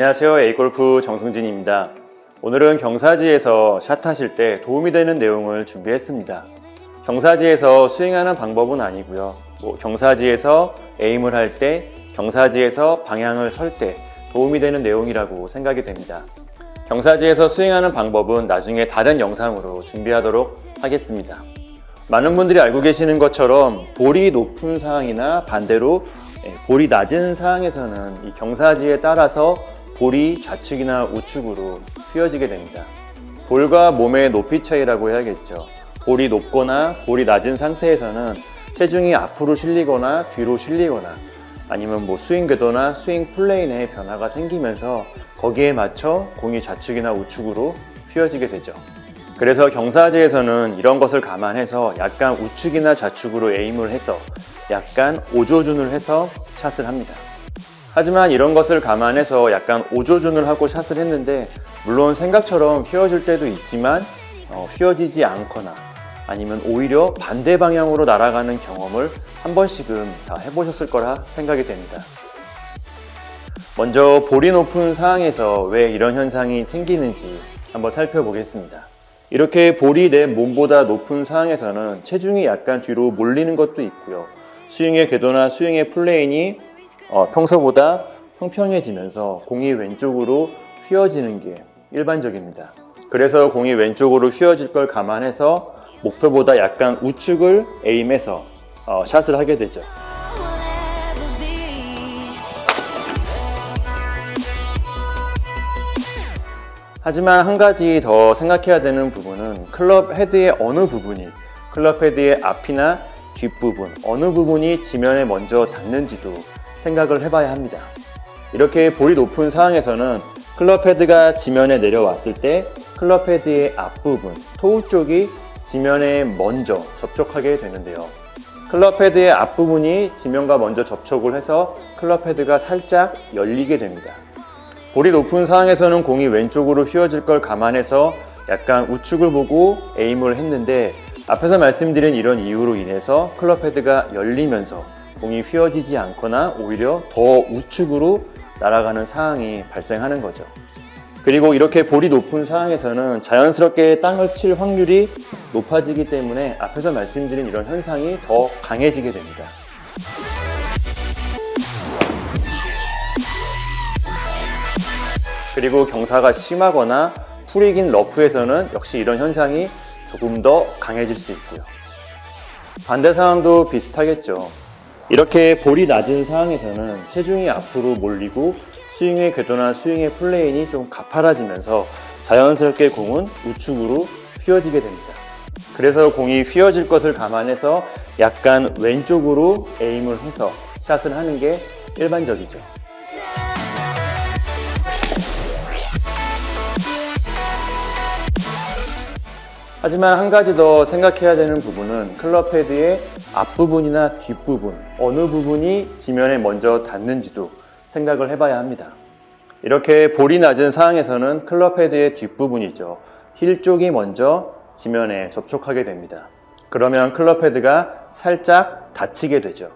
안녕하세요. A골프 정승진입니다. 오늘은 경사지에서 샷 하실 때 도움이 되는 내용을 준비했습니다. 경사지에서 스윙하는 방법은 아니고요. 뭐 경사지에서 에임을 할 때, 경사지에서 방향을 설 때 도움이 되는 내용이라고 생각이 됩니다. 경사지에서 스윙하는 방법은 나중에 다른 영상으로 준비하도록 하겠습니다. 많은 분들이 알고 계시는 것처럼 볼이 높은 상황이나 반대로 예, 볼이 낮은 상황에서는 이 경사지에 따라서 볼이 좌측이나 우측으로 휘어지게 됩니다. 볼과 몸의 높이 차이라고 해야겠죠. 볼이 높거나 볼이 낮은 상태에서는 체중이 앞으로 실리거나 뒤로 실리거나 아니면 뭐 스윙 궤도나 스윙 플레인의 변화가 생기면서 거기에 맞춰 공이 좌측이나 우측으로 휘어지게 되죠. 그래서 경사지에서는 이런 것을 감안해서 약간 우측이나 좌측으로 에임을 해서 약간 오조준을 해서 샷을 합니다. 하지만 이런 것을 감안해서 약간 오조준을 하고 샷을 했는데 물론 생각처럼 휘어질 때도 있지만 어, 휘어지지 않거나 아니면 오히려 반대 방향으로 날아가는 경험을 한 번씩은 다 해보셨을 거라 생각이 됩니다. 먼저 볼이 높은 상황에서 왜 이런 현상이 생기는지 한번 살펴보겠습니다. 이렇게 볼이 내 몸보다 높은 상황에서는 체중이 약간 뒤로 몰리는 것도 있고요. 스윙의 궤도나 스윙의 플레인이 어, 평소보다 평평해지면서 공이 왼쪽으로 휘어지는 게 일반적입니다. 그래서 공이 왼쪽으로 휘어질 걸 감안해서 목표보다 약간 우측을 에임해서 어, 샷을 하게 되죠. 하지만 한 가지 더 생각해야 되는 부분은 클럽 헤드의 어느 부분이 클럽 헤드의 앞이나 뒷부분 어느 부분이 지면에 먼저 닿는지도 생각을 해봐야 합니다. 이렇게 볼이 높은 상황에서는 클럽 헤드가 지면에 내려왔을 때 클럽 헤드의 앞부분 토우 쪽이 지면에 먼저 접촉하게 되는데요. 클럽 헤드의 앞부분이 지면과 먼저 접촉을 해서 클럽 헤드가 살짝 열리게 됩니다. 볼이 높은 상황에서는 공이 왼쪽으로 휘어질 걸 감안해서 약간 우측을 보고 에임을 했는데 앞에서 말씀드린 이런 이유로 인해서 클럽 헤드가 열리면서 공이 휘어지지 않거나 오히려 더 우측으로 날아가는 상황이 발생하는 거죠. 그리고 이렇게 볼이 높은 상황에서는 자연스럽게 땅을 칠 확률이 높아지기 때문에 앞에서 말씀드린 이런 현상이 더 강해지게 됩니다. 그리고 경사가 심하거나 풀이 긴 러프에서는 역시 이런 현상이 조금 더 강해질 수 있고요. 반대 상황도 비슷하겠죠. 이렇게 볼이 낮은 상황에서는 체중이 앞으로 몰리고 스윙의 궤도나 스윙의 플레인이 좀 가파라지면서 자연스럽게 공은 우측으로 휘어지게 됩니다. 그래서 공이 휘어질 것을 감안해서 약간 왼쪽으로 에임을 해서 샷을 하는 게 일반적이죠. 하지만 한 가지 더 생각해야 되는 부분은 클럽 헤드의 앞부분이나 뒷부분, 어느 부분이 지면에 먼저 닿는지도 생각을 해봐야 합니다. 이렇게 볼이 낮은 상황에서는 클럽 헤드의 뒷부분이죠. 힐 쪽이 먼저 지면에 접촉하게 됩니다. 그러면 클럽 헤드가 살짝 닫히게 되죠.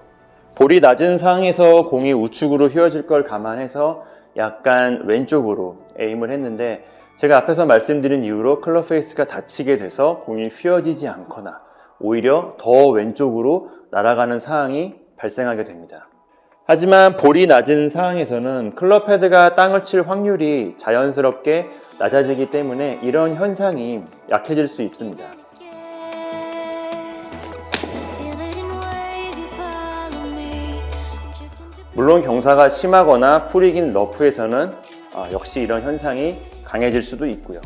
볼이 낮은 상황에서 공이 우측으로 휘어질 걸 감안해서 약간 왼쪽으로 에임을 했는데 제가 앞에서 말씀드린 이유로 클럽 페이스가 닫히게 돼서 공이 휘어지지 않거나 오히려 더 왼쪽으로 날아가는 상황이 발생하게 됩니다. 하지만 볼이 낮은 상황에서는 클럽 헤드가 땅을 칠 확률이 자연스럽게 낮아지기 때문에 이런 현상이 약해질 수 있습니다. 물론 경사가 심하거나 풀이 긴 러프에서는 아, 역시 이런 현상이 강해질 수도 있고요.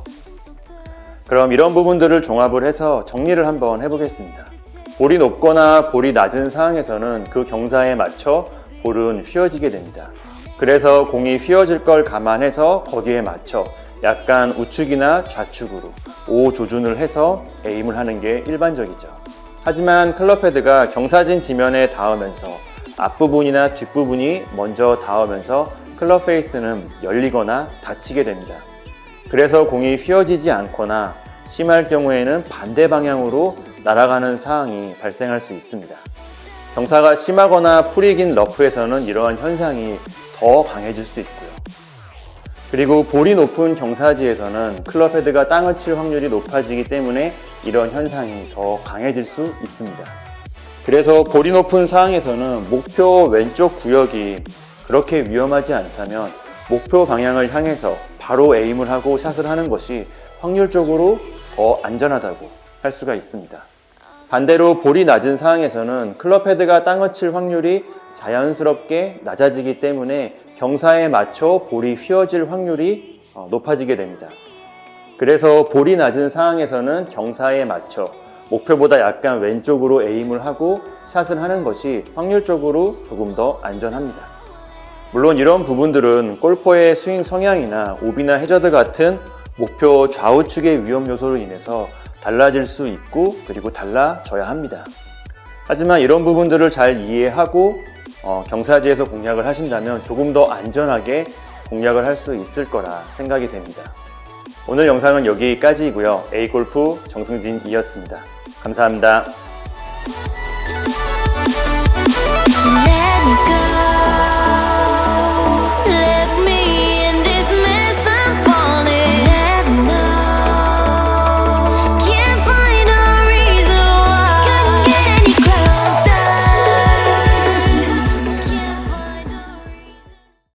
그럼 이런 부분들을 종합을 해서 정리를 한번 해보겠습니다. 볼이 높거나 볼이 낮은 상황에서는 그 경사에 맞춰 볼은 휘어지게 됩니다. 그래서 공이 휘어질 걸 감안해서 거기에 맞춰 약간 우측이나 좌측으로 오 조준을 해서 에임을 하는 게 일반적이죠. 하지만 클럽 헤드가 경사진 지면에 닿으면서 앞부분이나 뒷부분이 먼저 닿으면서 클럽 페이스는 열리거나 닫히게 됩니다. 그래서 공이 휘어지지 않거나 심할 경우에는 반대 방향으로 날아가는 상황이 발생할 수 있습니다. 경사가 심하거나 풀이 긴 러프에서는 이러한 현상이 더 강해질 수 있고요. 그리고 볼이 높은 경사지에서는 클럽 헤드가 땅을 칠 확률이 높아지기 때문에 이런 현상이 더 강해질 수 있습니다. 그래서 볼이 높은 상황에서는 목표 왼쪽 구역이 그렇게 위험하지 않다면 목표 방향을 향해서 바로 에임을 하고 샷을 하는 것이 확률적으로 더 안전하다고 할 수가 있습니다. 반대로 볼이 낮은 상황에서는 클럽 헤드가 땅을 칠 확률이 자연스럽게 낮아지기 때문에 경사에 맞춰 볼이 휘어질 확률이 어, 높아지게 됩니다. 그래서 볼이 낮은 상황에서는 경사에 맞춰 목표보다 약간 왼쪽으로 에임을 하고 샷을 하는 것이 확률적으로 조금 더 안전합니다. 물론 이런 부분들은 골퍼의 스윙 성향이나 오비나 해저드 같은 목표 좌우측의 위험 요소로 인해서 달라질 수 있고 그리고 달라져야 합니다. 하지만 이런 부분들을 잘 이해하고 어, 경사지에서 공략을 하신다면 조금 더 안전하게 공략을 할 수 있을 거라 생각이 됩니다. 오늘 영상은 여기까지이고요. A골프 정승진이었습니다. 감사합니다.